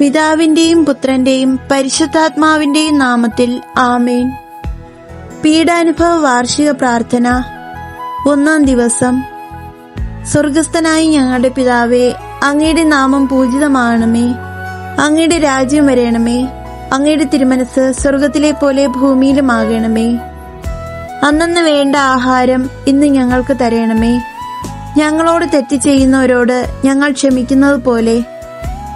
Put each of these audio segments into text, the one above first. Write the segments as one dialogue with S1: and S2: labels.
S1: പിതാവിന്റെയും പുത്രന്റെയും പരിശുദ്ധാത്മാവിന്റെയും നാമത്തിൽ ആമേൻ. പീഡാനുഭവ വാർഷിക പ്രാർത്ഥന. ഒന്നാം ദിവസം. സ്വർഗസ്ഥനായി ഞങ്ങളുടെ പിതാവേ അങ്ങയുടെ നാമം പൂജിതമാണമേ അങ്ങയുടെ രാജ്യം വരയണമേ അങ്ങയുടെ തിരുമനസ് സ്വർഗത്തിലെ പോലെ ഭൂമിയിലുമാകണമേ. അന്നന്ന് വേണ്ട ആഹാരം ഇന്ന് ഞങ്ങൾക്ക് തരണമേ. ഞങ്ങളോട് തെറ്റ് ചെയ്യുന്നവരോട് ഞങ്ങൾ ക്ഷമിക്കുന്നത് പോലെ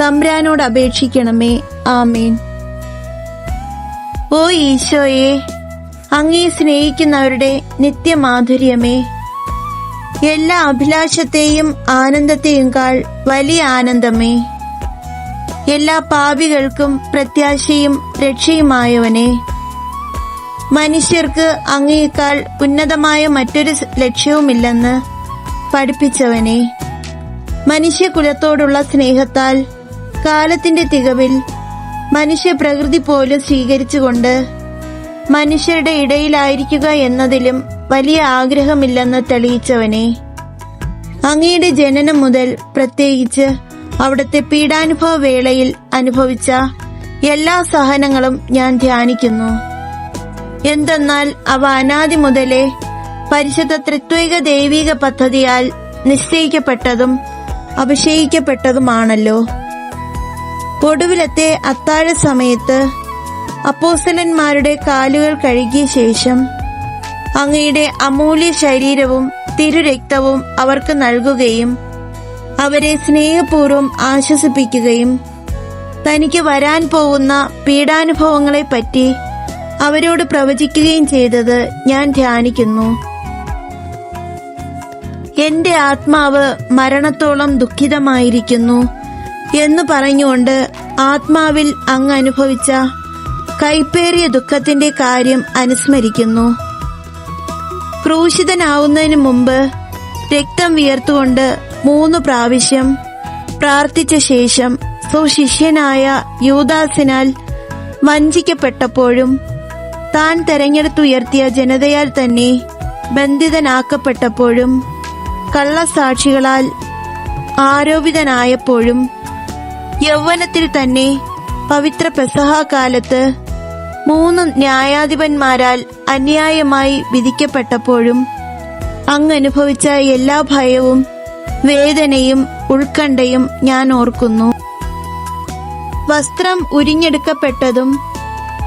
S1: തമ്പ്രാനോട് അപേക്ഷിക്കണമേ. ആമേൻ. ഓ ഈശോയെ അങ്ങേ സ്നേഹിക്കുന്നവരുടെ നിത്യമാധുര്യമേ. എല്ലാ അഭിലാഷത്തെയും ആനന്ദത്തെയും കാൾ വലിയ ആനന്ദമേ. എല്ലാ പാപികൾക്കും പ്രത്യാശയും രക്ഷയുമായവനെ. മനുഷ്യർക്ക് അങ്ങേക്കാൾ ഉന്നതമായ മറ്റൊരു ലക്ഷ്യവുമില്ലെന്ന് പഠിപ്പിച്ചവനെ. മനുഷ്യകുലത്തോടുള്ള സ്നേഹത്താൽ കാലത്തിന്റെ തികവിൽ മനുഷ്യ പ്രകൃതി പോലും സ്വീകരിച്ചുകൊണ്ട് മനുഷ്യരുടെ ഇടയിലായിരിക്കുക എന്നതിലും വലിയ ആഗ്രഹമില്ലെന്ന് തെളിയിച്ചവനെ. അങ്ങയുടെ ജനനം മുതൽ പ്രത്യേകിച്ച് അവിടുത്തെ പീഡാനുഭവ വേളയിൽ അനുഭവിച്ച എല്ലാ സഹനങ്ങളും ഞാൻ ധ്യാനിക്കുന്നു. എന്തെന്നാൽ അവ അനാദി മുതലേ പരിശുദ്ധ ത്രിത്വിക ദൈവിക പദ്ധതിയാൽ നിശ്ചയിക്കപ്പെട്ടതും അഭിഷേകിക്കപ്പെട്ടതുമാണല്ലോ. ഒടുവിലത്തെ അത്താഴ സമയത്ത് അപ്പോസ്തലന്മാരുടെ കാലുകൾ കഴുകിയ ശേഷം അങ്ങയുടെ അമൂല്യ ശരീരവും തിരുരക്തവും അവർക്ക് നൽകുകയും അവരെ സ്നേഹപൂർവം ആശ്വസിപ്പിക്കുകയും തനിക്ക് വരാൻ പോകുന്ന പീഡാനുഭവങ്ങളെപ്പറ്റി അവരോട് പ്രവചിക്കുകയും ചെയ്തത് ഞാൻ ധ്യാനിക്കുന്നു. എന്റെ ആത്മാവ് മരണത്തോളം ദുഃഖിതമായിരിക്കുന്നു. എന്ന് പറഞ്ഞുകൊണ്ട് ആത്മാവിൽ അങ്ങ് അനുഭവിച്ച കൈപ്പേറിയ ദുഃഖത്തിന്റെ കാര്യം അനുസ്മരിക്കുന്നു. ക്രൂശിതനാവുന്നതിന് മുമ്പ് രക്തം വിയർത്തുകൊണ്ട് മൂന്ന് പ്രാവശ്യം പ്രാർത്ഥിച്ച ശേഷം സുശിഷ്യനായ യൂദാസിനാൽ വഞ്ചിക്കപ്പെട്ടപ്പോഴും താൻ തെരഞ്ഞെടുത്തുയർത്തിയ ജനതയാൽ തന്നെ ബന്ധിതനാക്കപ്പെട്ടപ്പോഴും കള്ളസാക്ഷികളാൽ ആരോപിതനായപ്പോഴും യൗവനത്തിൽ തന്നെ പവിത്ര പെസഹ കാലത്ത് മൂന്ന് ന്യായാധിപന്മാരാൽ അന്യായമായി വിധിക്കപ്പെട്ടപ്പോഴും അങ്ങനുഭവിച്ച എല്ലാ ഭയവും വേദനയും ഉൾക്കണ്ഠയും ഞാൻ ഓർക്കുന്നു. വസ്ത്രം ഉരിഞ്ഞെടുക്കപ്പെട്ടതും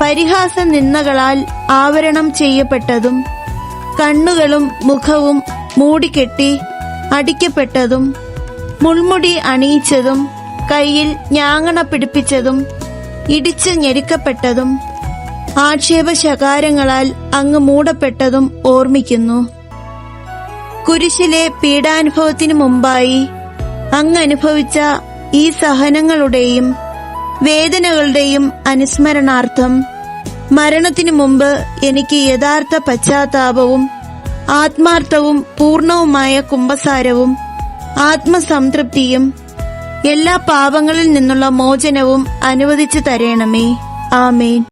S1: പരിഹാസ നിന്നകളാൽ ആവരണം ചെയ്യപ്പെട്ടതും കണ്ണുകളും മുഖവും മൂടിക്കെട്ടി അടിക്കപ്പെട്ടതും മുൾമുടി അണിയിച്ചതും കയ്യിൽ ഞാങ്ങണ പിടിപ്പിച്ചതും ഇടിച്ച് ഞെരുക്കപ്പെട്ടതും ആക്ഷേപശകാരങ്ങളാൽ അങ്ങ് മൂടപ്പെട്ടതും ഓർമ്മിക്കുന്നു. കുരിശിലെ പീഡാനുഭവത്തിനു മുമ്പായി അങ്ങ് അനുഭവിച്ച ഈ സഹനങ്ങളുടെയും വേദനകളുടെയും അനുസ്മരണാർത്ഥം മരണത്തിനു മുമ്പ് എനിക്ക് യഥാർത്ഥ പശ്ചാത്താപവും ആത്മാർത്ഥവും പൂർണവുമായ കുംഭസാരവും ആത്മസംതൃപ്തിയും എല്ലാ പാപങ്ങളിൽ നിന്നുള്ള മോചനവും അനുവദിച്ചു തരേണമേ. ആമേൻ.